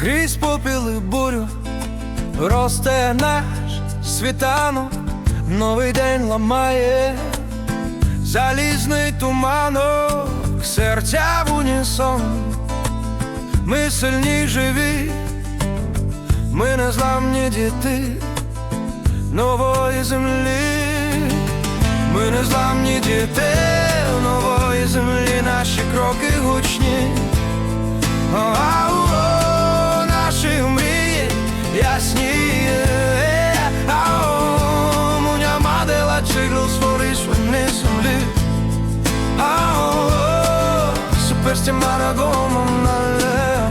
Крізь попіли бурю росте наш світанок, новий день ламає залізний туманок, серця в унісон. Ми сильні живі, ми незламні діти нової землі, ми незламні діти нової землі, наші кроки гучні. Ау, суперсті марагомом нале.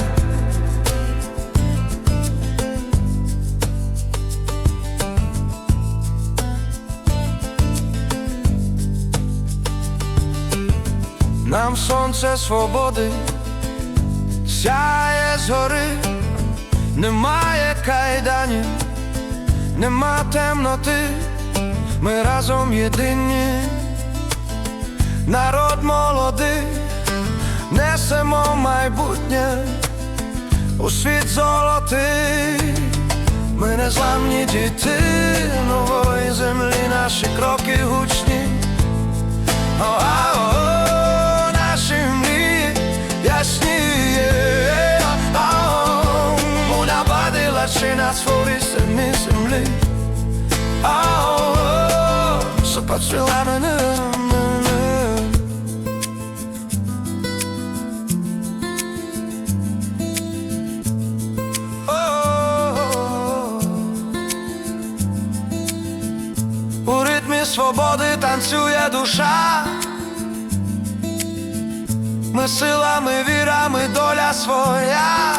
Нам сонце свободи сяє згори, немає кайданів, нема темноти, ми разом єдині, народ молодий, несемо майбутнє у світ золотий, ми незламні діти нової землі, наші кроки гучні. О-а-о, наші мрії ясніє Буля бадила чи на своїй самі землі Ао, супацила мене У свободи танцює душа ми силами, вірами, доля своя.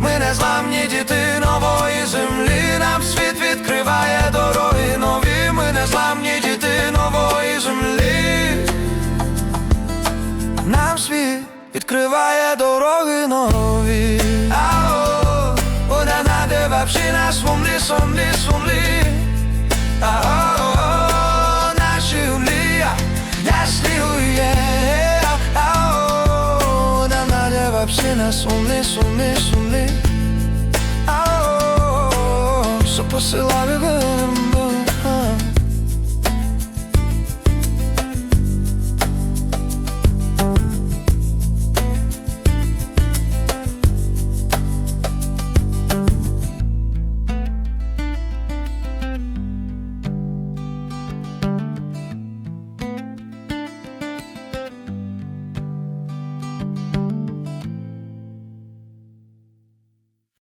Ми незламні діти нової землі, нам світ відкриває дороги нові, ми незламні діти нової землі. Нам світ відкриває дороги нові. Ао, вона наде вообще на сумлі, сумлі, сумлі. Наші умлі, ясніє. Ао, вона наде вообще на сумлі, сумлі,